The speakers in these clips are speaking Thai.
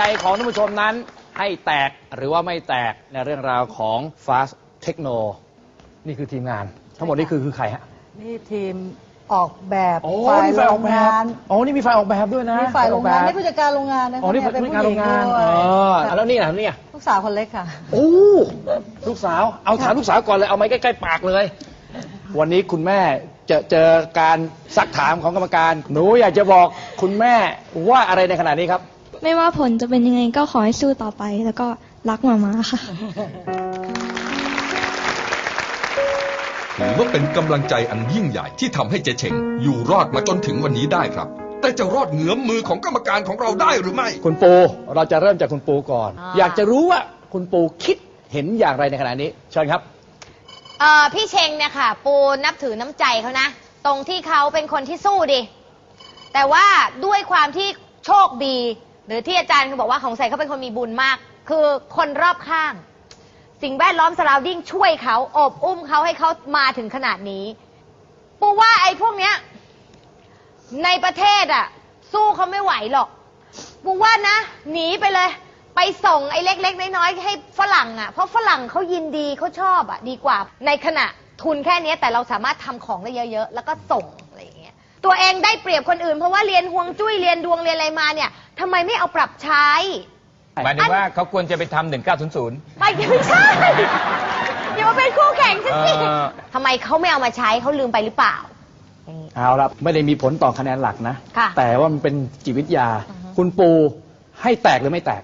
ใจของท่านผู้ชมนั้น ให้แตกหรือว่าไม่แตกในเรื่องราวของ Fast Techno นี่คือทีมงาน ทั้งหมดนี่คือคือใครฮะนี่ทีมออกแบบโอ้ฝ่ายมีโรฝ่ายอองกแบบงานโอ้นี่มีฝ่ายออกแบบด้วยนะมีฝ่ายโรงงานออกนี่แบบผู้จัดการโรงงานนะคะอ๋อนี่เยเป็นผู้จัดการโรงงานผู้หอ๋ญิอด้วยแล้วนี่นะนี่อะลูกสาวคนเล็กค่ะ โอ้ลูกสาวเอาถามลูกสาวก่อนเลยเอาไม้ใกล้ๆปากเลย วันนี้คุณแม่เจอเจอการซักถามของกรรมการ หนูอยากจะบอกคุณแม่ว่าอะไรในขณะนี้ครับ ไม่ว่าผลจะเป็นยังไงก็ขอให้สู้ต่อไป แล้วก็รักหมามาค่ะ ถือว่าเป็นกำลังใจอันยิ่งใหญ่ที่ทำให้เจเชงอยู่รอดมาจนถึงวันนี้ได้ครับ แต่จะรอดเหงื้อมมือของกรรมการของเราได้หรือไม่ คุณปูเราจะเริ่มจากคุณปูก่อน อ่า อยากจะรู้ว่าคุณปูคิดเห็นอย่างไรในขณะนี้ เชิญครับ เอ่อพี่เชงเนี่ยค่ะ ปูนับถือน้ำใจเขานะ ตรงที่เขาเป็นคนที่สู้ดิ แต่ว่าด้วยความที่โชคดี หรือที่อาจารย์บอกว่าของใส่เขาเป็นคนมีบุญมาก คือคนรอบข้าง สิ่งแวดล้อมสราวดิ้งช่วยเขาอบอุ้มเขาให้เขามาถึงขนาดนี้ปูว่าไอ้พวกเนี้ย ในประเทศอะ สู้เขาไม่ไหวหรอกปูว่านะ หนีไปเลย ไปส่งไอ้เล็ก ๆ น้อยๆให้ฝรั่งอะ เพราะฝรั่งเขายินดีเขาชอบอะ ดีกว่า ในขณะทุนแค่นี้แต่เราสามารถทำของได้เยอะ ๆ แล้วก็ส่งอะไรอย่างเงี้ยตัวเองได้เปรียบคนอื่นเพราะว่าเรียนฮวงจุ้ยเรียนดวงเรียนอะไรมาเนี่ย ทำไมไม่เอาปรับใช้ หมายถึงว่าเขาควรจะไปทำหนึ่งเก้าศูนย์ศูนย์ไม่ไม่ใช่ อย่ามาเป็นคู่แข่งฉันสิเออ ทำไมเขาไม่เอามาใช้เขาลืมไปหรือเปล่าอย่างงี้ เอาละไม่ได้มีผลต่อคะแนนหลักนะ ค่ะแต่ว่ามันเป็นจิตวิทยาคุณปูให้แตกหรือไม่แตก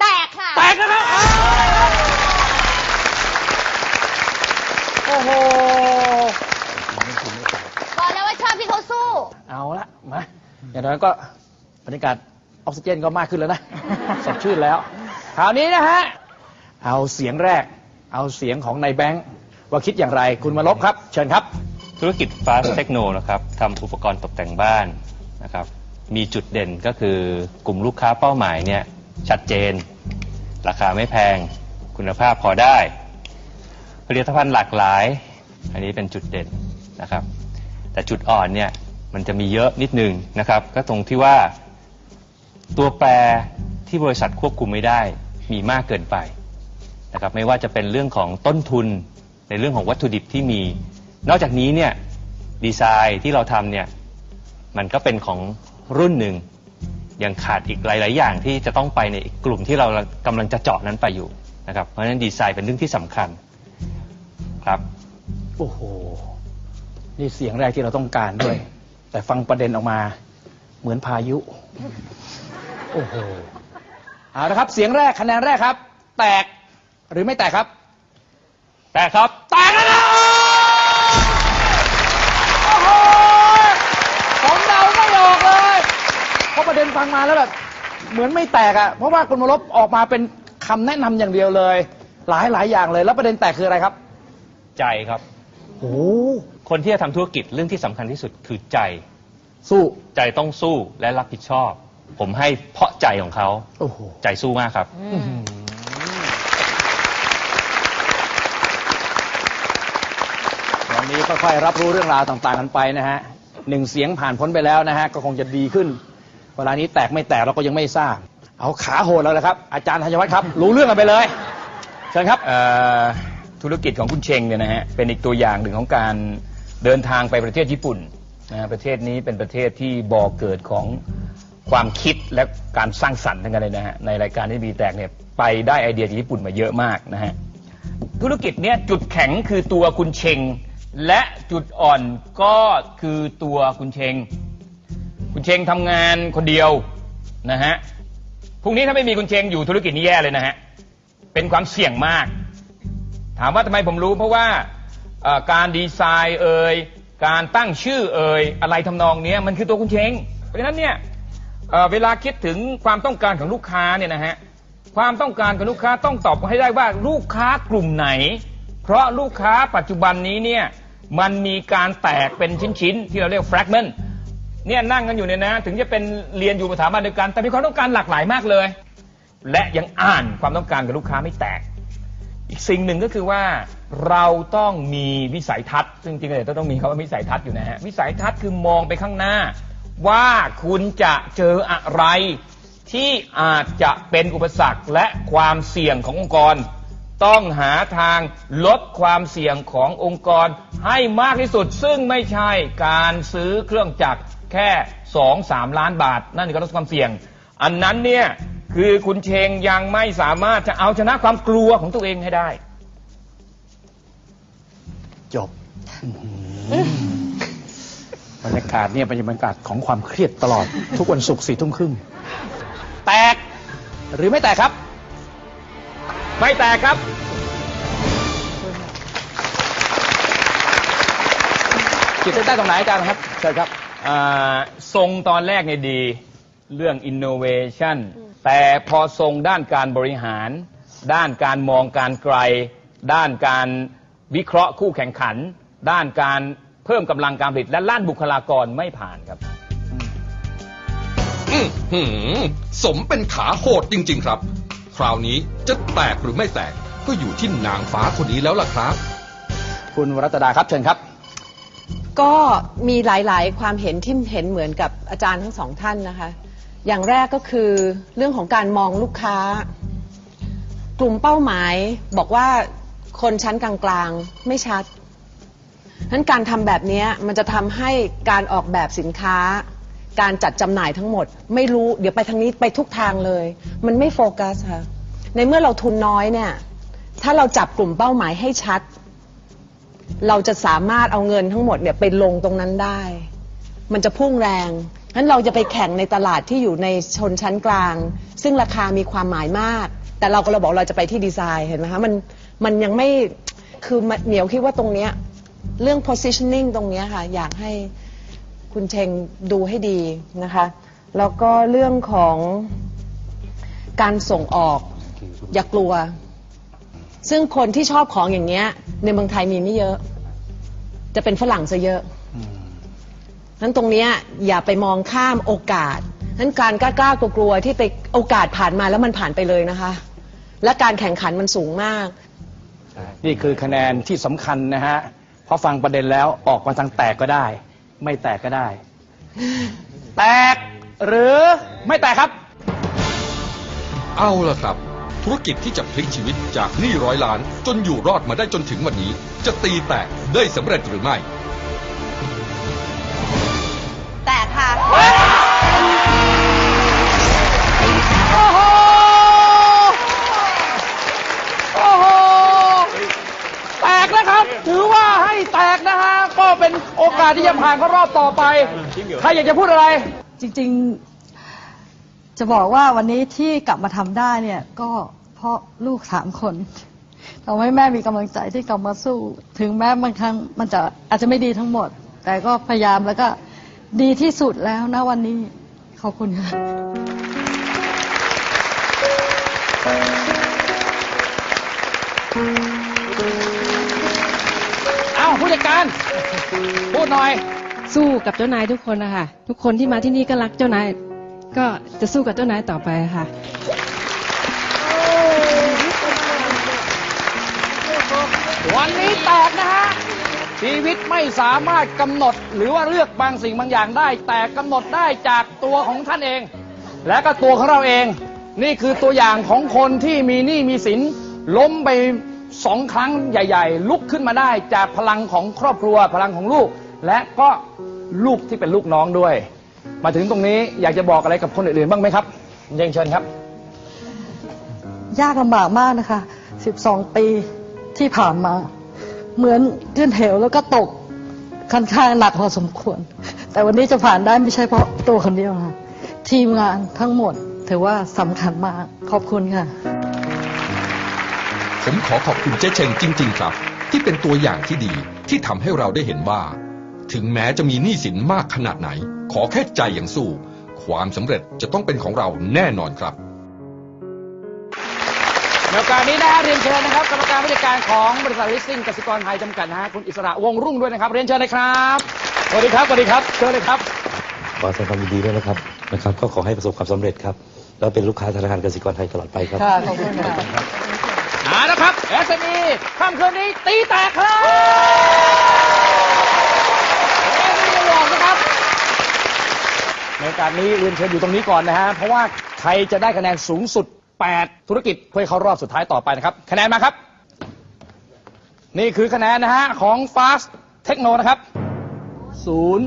แตกค่ะ แตกนะครับโอ้โหบอกแล้วว่าชอบที่เขาสู้ เอาละมาอย่างน้อยก็ บรรยากาศออกซิเจนก็มากขึ้นแล้วนะ สดชื่นแล้วคราวนี้นะฮะ เอาเสียงแรก เอาเสียงของนายแบงค์ว่าคิดอย่างไรคุณมาลบครับ เชิญครับ ธุรกิจ Fast Techno นะครับทำอุปกรณ์ตกแต่งบ้านนะครับ มีจุดเด่นก็คือกลุ่มลูกค้าเป้าหมายเนี่ยชัดเจน ราคาไม่แพงคุณภาพพอได้ ผลิตภัณฑ์หลากหลาย อันนี้เป็นจุดเด่นนะครับ แต่จุดอ่อนเนี่ยมันจะมีเยอะนิดนึงนะครับ ก็ตรงที่ว่า ตัวแปรที่บริษัทควบคุมไม่ได้มีมากเกินไปนะครับไม่ว่าจะเป็นเรื่องของต้นทุนในเรื่องของวัตถุดิบที่มี นอกจากนี้เนี่ยดีไซน์ที่เราทำเนี่ยมันก็เป็นของรุ่นหนึ่งยังขาดอีกหลาย ๆ อย่างที่จะต้องไปในกกลุ่มที่เรากำลังจะเจาะนั้นไปอยู่นะครับเพราะฉะนั้นดีไซน์เป็นเรื่องที่สำคัญครับโอ้โหนี่เสียงแรกที่เราต้องการด้วย แต่ฟังประเด็นออกมา เหมือนพายุ โอ้โห เอาละครับ เสียงแรกคะแนนแรกครับ แตกหรือไม่แตกครับ แต่ครับ แตกแล้วนะโอ้โหผมเดาไม่ออกเลยเพราะประเด็นฟังมาแล้วแบบเหมือนไม่แตกอะ่ะเพราะว่าคุณมารบออกมาเป็นคำแนะนำอย่างเดียวเลย หลายหลายอย่างเลย แล้วประเด็นแตกคืออะไรครับใจครับ โอ้โห คนที่จะทำธุรกิจเรื่องที่สำคัญที่สุดคือใจ สู้ใจต้องสู้และรับผิดชอบ ผมให้เพราะใจของเขาโอ้โหใจสู้มากครับ วันนี้ค่อยๆรับรู้เรื่องราวต่างๆกันไปนะฮะหนึ่งเสียงผ่านพ้นไปแล้วนะฮะก็คงจะดีขึ้น เวลานี้แตกไม่แตกเราก็ยังไม่ทราบ เอาขาโหดแล้วนะครับ อาจารย์ธัญวัฒน์ครับ รู้เรื่องกันไปเลยเชิญครับ เอ่อธุรกิจของคุณเชงเนี่ยนะฮะเป็นอีกตัวอย่างหนึ่งของการเดินทางไปประเทศญี่ปุ่น นะประเทศนี้เป็นประเทศที่บ่อเกิดของความคิดและการสร้างสรรค์ทั้งนั้นเลยนะฮะในรายการที่มีแตกเนี่ยไปได้ไอเดียจากญี่ปุ่นมาเยอะมากนะฮะธุรกิจเนี่ยจุดแข็งคือตัวคุณเชง และจุดอ่อนก็คือตัวคุณเชง คุณเชงทำงานคนเดียวนะฮะพรุ่งนี้ถ้าไม่มีคุณเชงอยู่ธุรกิจนี้แย่เลยนะฮะเป็นความเสี่ยงมาก ถามว่าทำไมผมรู้เพราะว่าเอ่อการดีไซน์เอ่ย การตั้งชื่อเอ่ยอะไรทำนองเนี้ยมันคือตัวคุณเชงเพราะฉะนั้นเนี่ยเอ่อเวลาคิดถึงความต้องการของลูกค้าเนี่ยนะฮะความต้องการของลูกค้าต้องตอบให้ได้ว่าลูกค้ากลุ่มไหน เพราะลูกค้าปัจจุบันนี้เนี่ยมันมีการแตกเป็นชิ้นๆที่เราเรียก fragment เนี่ยนั่งกันอยู่เนี่ยนะถึงจะเป็นเรียนอยู่สถาบันเดียวกัน แต่มีความต้องการหลากหลายมากเลย และยังอ่านความต้องการกับลูกค้าไม่แตก อีกสิ่งหนึ่งก็คือว่าเราต้องมีวิสัยทัศน์ ซึ่งจริงๆเลยต้องมีคำว่าวิสัยทัศน์อยู่นะฮะวิสัยทัศน์คือมองไปข้างหน้า ว่าคุณจะเจออะไร ที่อาจจะเป็นอุปสรรคและความเสี่ยงขององค์กร ต้องหาทางลดความเสี่ยงขององค์กรให้มากที่สุด ซึ่งไม่ใช่การซื้อเครื่องจักรแค่ 2-3 ล้านบาท นั่นก็ลดความเสี่ยง อันนั้นเนี่ย คือคุณเชงยังไม่สามารถจะเอาชนะความกลัวของตัวเองให้ได้ จบอื้อหือบรรยากาศเนี่ยเป็นบรรยากาศของความเครียดตลอด ทุกวันศุกร์สี่ทุ่มครึ่งแตก หรือไม่แตกครับ ไม่แตกครับขีดเส้นใต้ตรงไหนอาจารย์ครับเชิญครับ อ่าทรงตอนแรกเนี่ยดี เรื่อง innovation แต่พอทรงด้านการบริหาร ด้านการมองการไกล ด้านการวิเคราะห์คู่แข่งขัน ด้านการเพิ่มกำลังการผลิตและด้านบุคลากรไม่ผ่านครับ อื้อหือสมเป็นขาโหดจริง ๆ ครับ คราวนี้จะแตกหรือไม่แตกก็อยู่ที่นางฟ้าคนนี้แล้วล่ะครับ คุณวรัตดาครับเชิญครับ ก็มีหลาย ๆ ความเห็นที่เห็นเหมือนกับอาจารย์ทั้งสองท่านนะคะ อย่างแรกก็คือเรื่องของการมองลูกค้า กลุ่มเป้าหมายบอกว่าคนชั้นกลางๆไม่ชัดนั้นการทำแบบนี้มันจะทำให้การออกแบบสินค้า การจัดจำหน่ายทั้งหมด ไม่รู้เดี๋ยวไปทางนี้ไปทุกทางเลย มันไม่โฟกัสค่ะในเมื่อเราทุนน้อยเนี่ย ถ้าเราจับกลุ่มเป้าหมายให้ชัด เราจะสามารถเอาเงินทั้งหมดเนี่ยไปลงตรงนั้นได้ มันจะพุ่งแรง นั้นเราจะไปแข่งในตลาดที่อยู่ในชนชั้นกลาง ซึ่งราคามีความหมายมาก แต่เราก็เราบอกเราจะไปที่ดีไซน์เห็นไหมคะมันมันยังไม่คือมันเหนียวคิดว่าตรงเนี้ยเรื่อง positioning ตรงเนี้ยค่ะ อยากให้คุณเชงดูให้ดีนะคะ แล้วก็เรื่องของการส่งออก อย่ากลัว ซึ่งคนที่ชอบของอย่างเงี้ย ในเมืองไทยมีไม่เยอะ จะเป็นฝรั่งซะเยอะ นั้นตรงเนี้ยอย่าไปมองข้ามโอกาสนั้นการกล้ากล้ากลัวกลัวๆที่ไปโอกาสผ่านมาแล้วมันผ่านไปเลยนะคะ และการแข่งขันมันสูงมาก นี่คือคะแนนที่สำคัญนะฮะพอฟังประเด็นแล้วออกมาทางแตกก็ได้ ไม่แตกก็ได้ แตกหรือไม่แตกครับ เอาล่ะครับ ธุรกิจที่จะพลิกชีวิตจากหนี้ร้อยล้านจนอยู่รอดมาได้จนถึงวันนี้ จะตีแตกได้สำเร็จหรือไม่ ถือว่าให้แตกนะฮะ ก็เป็นโอกาสที่จะผ่านเข้ารอบต่อไป ใครอยากจะพูดอะไร จริงๆ จะบอกว่าวันนี้ที่กลับมาทำได้เนี่ย ก็เพราะลูกสามคนทำให้แม่มีกำลังใจที่กลับมาสู้ ถึงแม้บางครั้งมันจะอาจจะไม่ดีทั้งหมด แต่ก็พยายามแล้วก็ดีที่สุดแล้วนะวันนี้ ขอบคุณค่ะ จัดการ พูดหน่อย สู้กับเจ้านายทุกคนนะคะทุกคนที่มาที่นี่ก็รักเจ้านาย ก็จะสู้กับเจ้านายต่อไปค่ะ วันนี้แตกนะฮะ ชีวิตไม่สามารถกำหนดหรือว่าเลือกบางสิ่งบางอย่างได้ แต่กำหนดได้จากตัวของท่านเอง และก็ตัวของเราเอง นี่คือตัวอย่างของคนที่มีหนี้มีสินล้มไป สองครั้งใหญ่ ๆ ลุกขึ้นมาได้จากพลังของครอบครัวพลังของลูก และก็ลูกที่เป็นลูกน้องด้วย มาถึงตรงนี้อยากจะบอกอะไรกับคนอื่นๆบ้างไหมครับเยังเชิญครับ ยากลำบากมากนะคะ 12 ปีที่ผ่านมา เหมือนขึ้นเหวแล้วก็ตกค่อนข้างหนักพอสมควร แต่วันนี้จะผ่านได้ไม่ใช่เพราะตัวคนเดียวค่ะ ทีมงานทั้งหมดถือว่าสำคัญมาก ขอบคุณค่ะ ผมขอขอบคุณเจ๊เชงจริง ๆ ครับ ที่เป็นตัวอย่างที่ดีที่ทำให้เราได้เห็นว่า ถึงแม้จะมีหนี้สินมากขนาดไหน ขอแค่ใจอย่างสู้ ความสำเร็จจะต้องเป็นของเราแน่นอนครับในโอกาสนี้นะฮะเรียนเชิญนะครับกรรมการผู้จัดการของบริษัทลิสซิ่งกสิกรไทยจำกัดนะฮะคุณอิสระวงรุ่งด้วยนะครับ เรียนเชิญเลยครับสวัสดีครับสวัสดีครับเชิญเลยครับขอแสดงความยินดีด้วยนะครับนะครับ ก็ขอให้ประสบความสำเร็จครับ แล้วเป็นลูกค้าธนาคารกสิกรไทยตลอดไปครับ ค่ะขอบคุณค่ะ เอาละครับ SME ค่ำคืนนี้ตีแตกครับเอ็มวีวอร์ดนะครับในโอกาสนี้เรียนเชิญอยู่ตรงนี้ก่อนนะฮะ เพราะว่าใครจะได้คะแนนสูงสุด 8 ธุรกิจเพื่อเข้ารอบสุดท้ายต่อไปนะครับ คะแนนมาครับ นี่คือคะแนนนะฮะ ของ Fast Techno นะครับ ศูนย์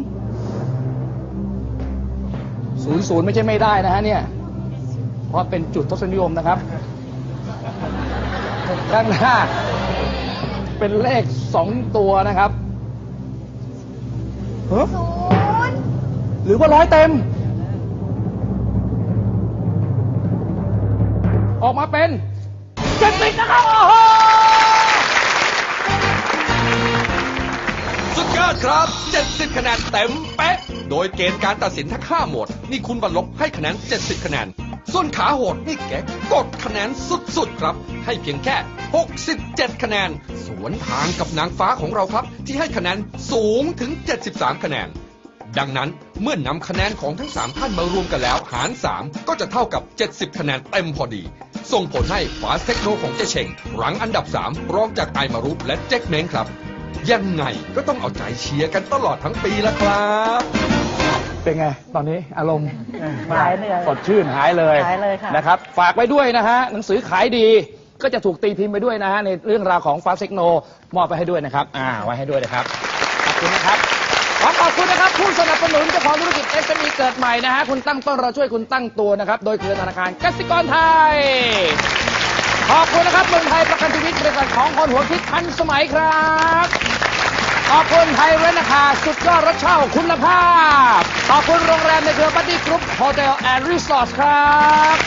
ศูนย์ศูนย์ไม่ใช่ไม่ได้นะฮะเนี่ย เพราะเป็นจุดทศนิยมนะครับ ข้างหน้า เป็นเลขสองตัวนะครับเฮ้ยหรือว่าร้อยเต็ม ออกมาเป็นเจ็ดสิบนะครับโอ้โหสุดยอดครับ 70 คะแนนเต็มเป๊ะ โดยเกณฑ์การตัดสินทั้ง5หมวด นี่คุณบรรลบให้คะแนน 70 คะแนน ส่วนขาโหดนี่แกกดคะแนนสุดๆครับ ให้เพียงแค่ 67 คะแนน สวนทางกับนางฟ้าของเราครับ ที่ให้คะแนนสูงถึง 73 คะแนน ดังนั้นเมื่อนำคะแนนของทั้ง 3 ท่านมารวมกันแล้ว หาร 3 ก็จะเท่ากับ 70 คะแนนเต็มพอดี ส่งผลให้ฟาสเทคโนของเจเชงรั้งอันดับ 3 รองจากไอมารุและเจ๊กเม้งครับ ยังไงก็ต้องเอาใจเชียร์กันตลอดทั้งปีละครับ เป็นไง ตอนนี้อารมณ์หายเหนื่อยสดชื่นหายเลยหายเลยค่ะ นะครับ ฝากไว้ด้วยนะฮะ หนังสือขายดีก็จะถูกตีพิมพ์ไปด้วยนะฮะ ในเรื่องราวของฟาสเทคโน มอบไปให้ด้วยนะครับ อ่า ไว้ให้ด้วยนะครับ ขอบคุณนะครับ ขอขอบคุณนะครับผู้สนับสนุนเจ้าของธุรกิจ SME เกิดใหม่นะฮะ คุณตั้งต้นเราช่วยคุณตั้งตัวนะครับ โดยเครือธนาคารกสิกรไทย ขอบคุณนะครับเมืองไทยประกันชีวิตบริษัทของคนหัวคิดทันสมัยครับ ขอบคุณไทยเรนนาคาสุดยอดรถเช่าคุณภาพข อบคุณโรงแรมในเครือบัตตี้กรุ๊ปโฮเทลแอนด์รีสอร์ทครับ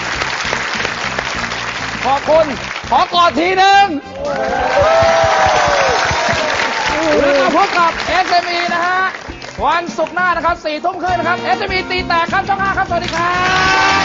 ขอบคุณ ขอกอดทีหนึ่งแล้วมาพบกับ SME นะฮะ วันศุกร์หน้านะครับสี่ทุ่มครึ่งนะครับ SME ตีแตกครับช่องห้าครับ สวัสดีครับ